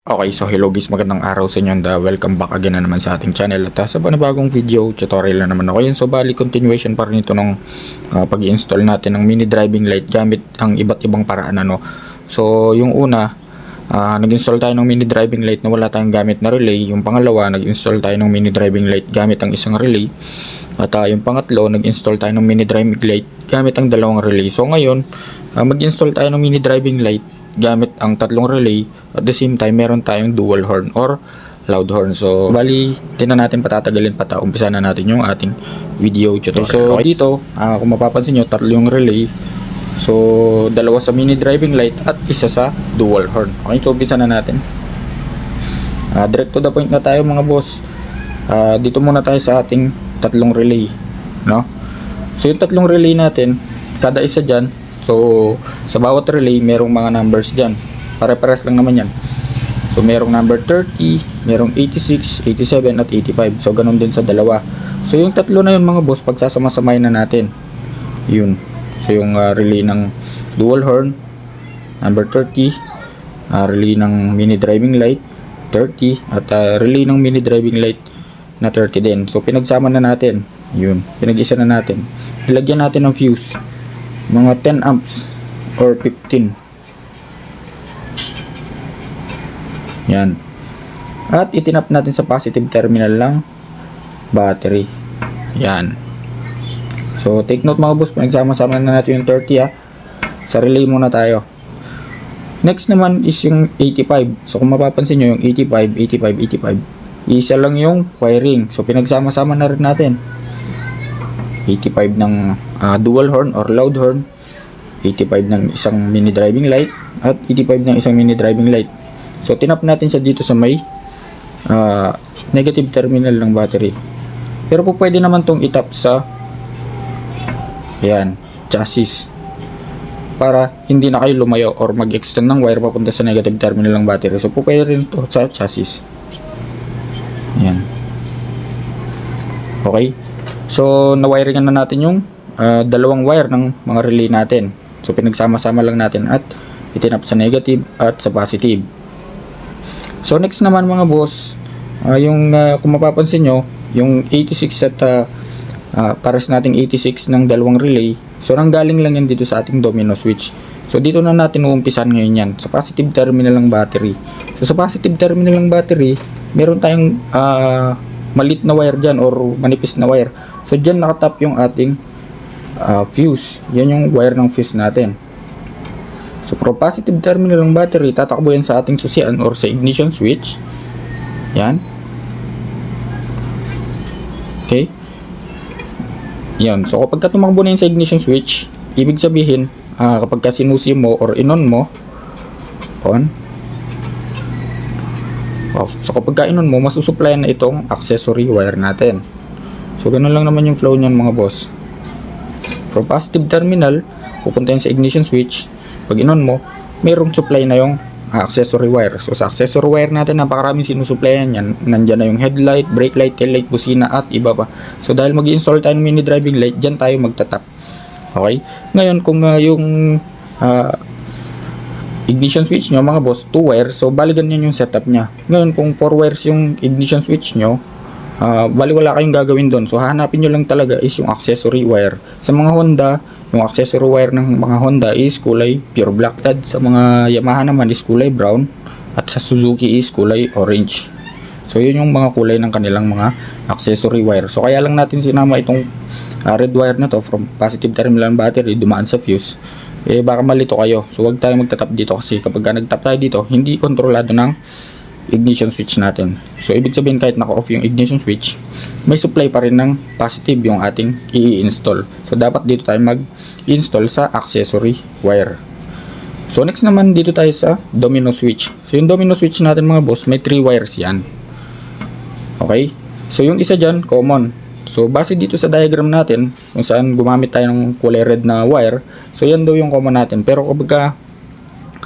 Okay, so hello guys, magandang araw sa inyo and uh, welcome back again na naman sa ating channel at uh, sa panibagong video tutorial na naman ako yun. So bali continuation pa rin ito ng uh, pag-install natin ng mini driving light gamit ang iba't ibang paraan ano. So yung una, uh, nag-install tayo ng mini driving light na wala tayong gamit na relay. Yung pangalawa, nag-install tayo ng mini driving light gamit ang isang relay. At uh, yung pangatlo, nag-install tayo ng mini driving light gamit ang dalawang relay. So ngayon, uh, mag-install tayo ng mini driving light gamit ang tatlong relay at the same time meron tayong dual horn or loud horn. So bali tinan natin patatagalin pa ta umpisa na natin yung ating video tutorial. So dito ah, kung mapapansin nyo tatlo yung relay. So dalawa sa mini driving light at isa sa dual horn. Okay so umpisa na natin. Ah, direct to the point na tayo mga boss. Ah, dito muna tayo sa ating tatlong relay no? So yung tatlong relay natin kada isa dyan So, sa bawat relay, merong mga numbers dyan. Pare-pares lang naman yan. So, merong number 30, merong 86, 87, at 85. So, ganun din sa dalawa. So, yung tatlo na yun mga boss, pagsasama-samayin na natin. Yun. So, yung uh, relay ng dual horn, number 30, uh, relay ng mini driving light, 30, at uh, relay ng mini driving light na 30 din. So, pinagsama na natin. Yun. Pinag-isa na natin. Ilagyan natin ng fuse mga 10 amps or 15 yan. At itinap natin sa positive terminal lang battery. Yan. So take note mga boss pinagsama-sama na natin yung 30 ah. Sa relay muna tayo. Next naman is yung 85 so kung mapapansin nyo yung 85 85 85 isa lang yung wiring. So pinagsama-sama na rin natin. 85 ng uh, dual horn or loud horn 85 ng isang mini driving light at 85 ng isang mini driving light. So tinap natin siya dito sa may uh, negative terminal ng battery. Pero po pwede naman tong itap sa yan chassis para hindi na kayo lumayo or mag-extend ng wire papunta sa negative terminal ng battery. So po pwede rin to sa chassis. Yan okay. So, nawiringan na natin yung uh, dalawang wire ng mga relay natin. So, pinagsama-sama lang natin at itinap sa negative at sa positive. So, next naman mga boss, uh, yung uh, kung mapapansin nyo, yung 86 at uh, uh, pares nating 86 ng dalawang relay. So, nanggaling lang yan dito sa ating domino switch. So, dito na natin uumpisan ngayon yan. Sa positive terminal ng battery. So, sa positive terminal ng battery, meron tayong uh, malit na wire dyan or manipis na wire. So, dyan nakatap yung ating uh, fuse. Yan yung wire ng fuse natin. So, pro positive terminal ng battery, tatakbo yan sa ating susian or sa ignition switch. Yan. Okay. Yan. So, kapag ka tumakbo na yun sa ignition switch, ibig sabihin, uh, kapag ka sinusi mo or inon mo, on, off. So, kapag ka inon mo, masusupply na itong accessory wire natin. So, ganun lang naman yung flow niyan mga boss. From positive terminal, pupunta yan sa ignition switch. Pag inon mo, mayroong supply na yung accessory wire. So, sa accessory wire natin, napakaraming sinusupplyan yan. Nandyan na yung headlight, brake light, tail light, busina, at iba pa. So, dahil mag install tayo ng mini driving light, dyan tayo magtatap. Okay? Ngayon, kung uh, yung uh, ignition switch nyo, mga boss, 2 wires, so balikan nyo yung setup nya. Ngayon, kung 4 wires yung ignition switch nyo, uh, bali wala kayong gagawin doon. So hanapin nyo lang talaga is yung accessory wire. Sa mga Honda, yung accessory wire ng mga Honda is kulay pure black. At sa mga Yamaha naman is kulay brown. At sa Suzuki is kulay orange. So yun yung mga kulay ng kanilang mga accessory wire. So kaya lang natin sinama itong uh, red wire na to from positive terminal battery dumaan sa fuse. Eh baka malito kayo. So wag tayo magtatap dito kasi kapag nagtap tayo dito, hindi kontrolado ng ignition switch natin. So, ibig sabihin kahit naka-off yung ignition switch, may supply pa rin ng positive yung ating i-install. So, dapat dito tayo mag-install sa accessory wire. So, next naman dito tayo sa domino switch. So, yung domino switch natin mga boss, may 3 wires yan. Okay? So, yung isa dyan, common. So, base dito sa diagram natin, kung saan gumamit tayo ng kulay red na wire, so yan daw yung common natin. Pero kapag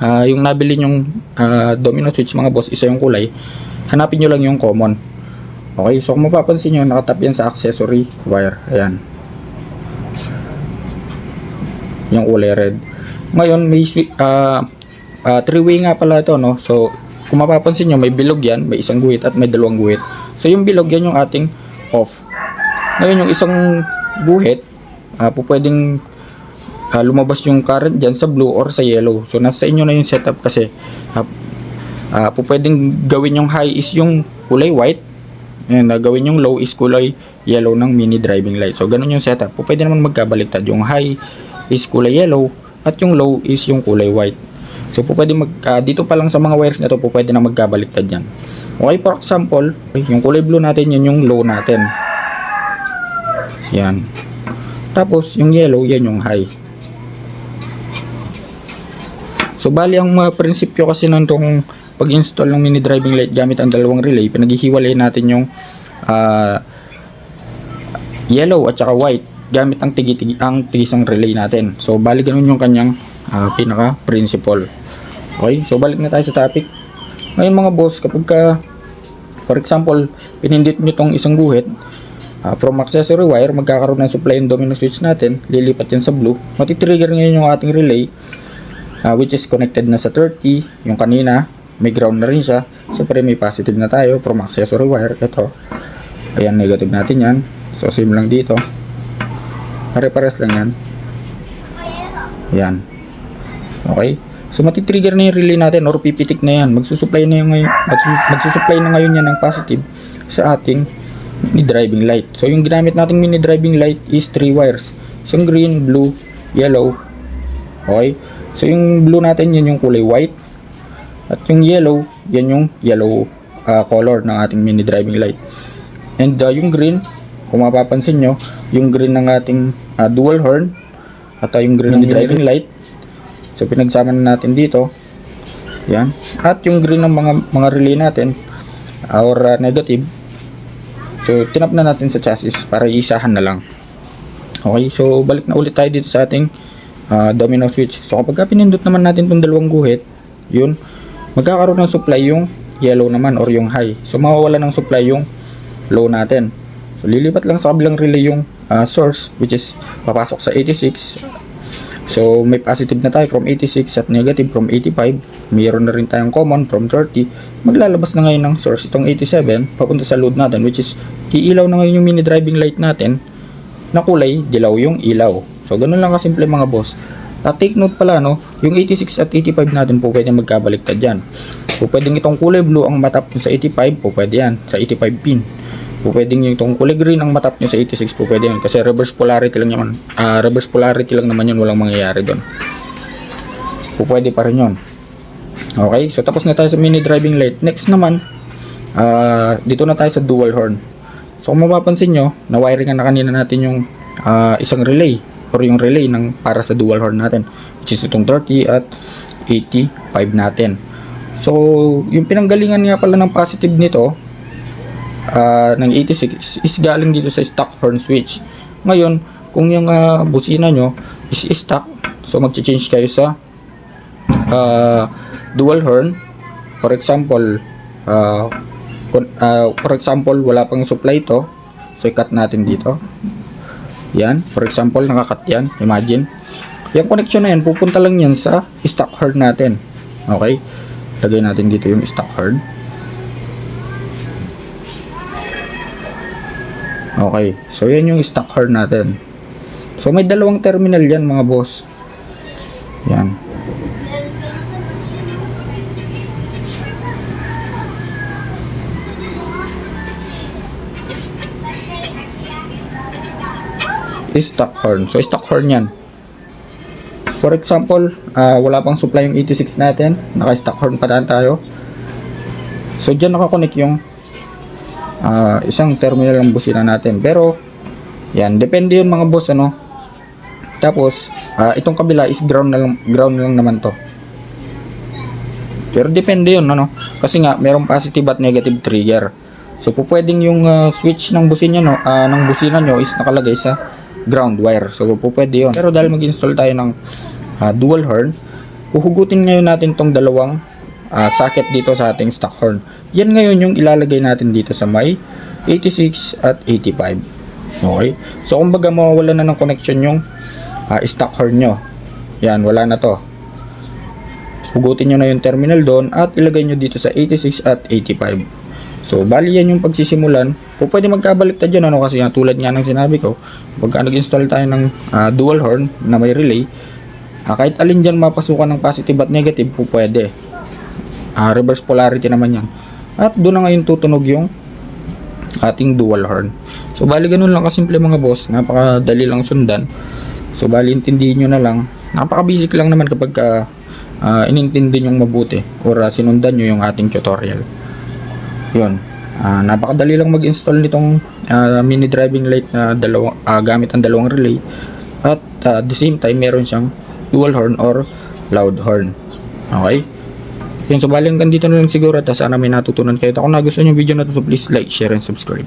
uh, yung nabili yung uh, domino switch mga boss, isa yung kulay, hanapin nyo lang yung common. Okay, so kung mapapansin nyo, nakatap yan sa accessory wire. Ayan. Yung kulay red. Ngayon, may uh, uh, three-way nga pala ito, no? So, kung mapapansin nyo, may bilog yan, may isang guhit at may dalawang guhit. So yung bilog yan yung ating off. Ngayon yung isang guhit, uh, po ah, lumabas yung current dyan sa blue or sa yellow. So nasa inyo na yung setup kasi uh, uh, po pwedeng gawin yung high is yung kulay white and uh, gawin yung low is kulay yellow ng mini driving light. So ganun yung setup. Po pwede naman magkabaliktad. Yung high is kulay yellow at yung low is yung kulay white. So po pwede mag ah, dito pa lang sa mga wires na to po pwede na magkabaliktad yan. Okay, for example, yung kulay blue natin yan yung low natin. Yan. Tapos yung yellow yan yung high. So bali ang mga prinsipyo kasi ng tong pag-install ng mini driving light gamit ang dalawang relay, pinaghihiwalay natin yung ah, yellow at saka white gamit ang tigi ang tigisang relay natin. So bali ganun yung kanyang ah, pinaka principle. Okay? So balik na tayo sa topic. Ngayon mga boss, kapag ka for example, pinindit nyo tong isang guhit ah, from accessory wire, magkakaroon ng supply and domino switch natin, lilipat yan sa blue. Matitrigger ngayon yung ating relay ah, which is connected na sa 30, yung kanina, may ground na rin siya. Siyempre may positive na tayo from accessory wire. Ito. Ayan, negative natin yan. So, same lang dito. Pare-pares lang yan. Yan. Okay. So, matitrigger na yung relay natin or pipitik na yan. Magsusupply na yung ngayon, magsus- magsusupply na ngayon yan ng positive sa ating mini driving light. So, yung ginamit nating mini driving light is three wires. Isang green, blue, yellow. Okay. So, yung blue natin, yan yung kulay white. At yung yellow, yan yung yellow ah, color ng ating mini driving light. And ah, yung green, kung mapapansin nyo, yung green ng ating ah, dual horn at ah, yung green ng driving light. So pinagsama na natin dito. Yan. At yung green ng mga mga relay natin or ah, negative. So tinap na natin sa chassis para isahan na lang. Okay, so balik na ulit tayo dito sa ating ah, domino switch. So kapag ka pinindot naman natin itong dalawang guhit, yun, magkakaroon ng supply yung yellow naman or yung high. So mawawala ng supply yung low natin. So lilipat lang sa kabilang relay yung ah, source which is papasok sa 86. So may positive na tayo from 86 at negative from 85. Mayroon na rin tayong common from 30. Maglalabas na ngayon ng source itong 87 papunta sa load natin which is iilaw na ngayon yung mini driving light natin na kulay dilaw yung ilaw. So ganun lang kasimple mga boss. At take note pala no, yung 86 at 85 natin po pwede magkabaliktad yan. Po pwedeng itong kulay blue ang matap sa 85 po pwede yan sa 85 pin. Po pwedeng yung itong kulay green ang matap nyo sa 86 po pwede yan kasi reverse polarity lang naman. Ah, reverse polarity lang naman yun walang mangyayari doon. Po pwede pa rin yun. Okay, so tapos na tayo sa mini driving light. Next naman, ah, dito na tayo sa dual horn. So kung mapapansin nyo, na-wiringan na kanina natin yung ah, isang relay or yung relay ng para sa dual horn natin which is itong 30 at 85 natin. So, yung pinanggalingan nga pala ng positive nito ah, ng 86 is galing dito sa stock horn switch. Ngayon, kung yung ah, busina nyo is stock, so mag-change kayo sa ah, dual horn. For example, kun- ah, for example, wala pang supply to. So, i-cut natin dito. Yan. For example, nakakat yan. Imagine. Yung connection na yan, pupunta lang yan sa stock horn natin. Okay? Lagay natin dito yung stock horn. Okay. So, yan yung stock horn natin. So, may dalawang terminal yan mga boss. Yan. Stock horn. So, stock horn yan. For example, ah, wala pang supply yung 86 natin. Naka-stock horn pa tayo. So, dyan nakakonect yung ah, isang terminal ng busina natin. Pero, yan. Depende yun mga boss, ano. Tapos, ah, itong kabila is ground na lang, ground lang naman to. Pero depende yun, ano. Kasi nga, merong positive at negative trigger. So, po yung ah, switch ng busina nyo, ah, ng busina nyo is nakalagay sa ground wire. So, po pwede yun. Pero dahil mag-install tayo ng ah, dual horn, uhugutin ngayon natin tong dalawang ah, socket dito sa ating stock horn. Yan ngayon yung ilalagay natin dito sa may 86 at 85. Okay? So, kumbaga mawawala na ng connection yung ah, stock horn nyo. Yan, wala na to. hugutin nyo na yung terminal doon at ilagay nyo dito sa 86 at 85. So, bali yan yung pagsisimulan. Kung pwede magkabaliktad yun, ano kasi nga, tulad nga ng sinabi ko, pagka nag-install tayo ng ah, dual horn na may relay, ah, kahit alin dyan mapasukan ng positive at negative, po pwede. Ah, reverse polarity naman yan. At doon na ngayon tutunog yung ating dual horn. So, bali ganun lang kasimple mga boss. Napakadali lang sundan. So, bali intindihin nyo na lang. Napaka-basic lang naman kapag ka, ah, inintindi nyo mabuti or ah, sinundan nyo yung ating tutorial. Yun. Ah, napakadali lang mag-install nitong ah, mini driving light na dalawa, ah, gamit ang dalawang relay. At at the same time, meron siyang dual horn or loud horn. Okay? Yun, so bali hanggang dito na lang siguro at sana may natutunan kayo. At kung nagustuhan yung video na to, so please like, share, and subscribe.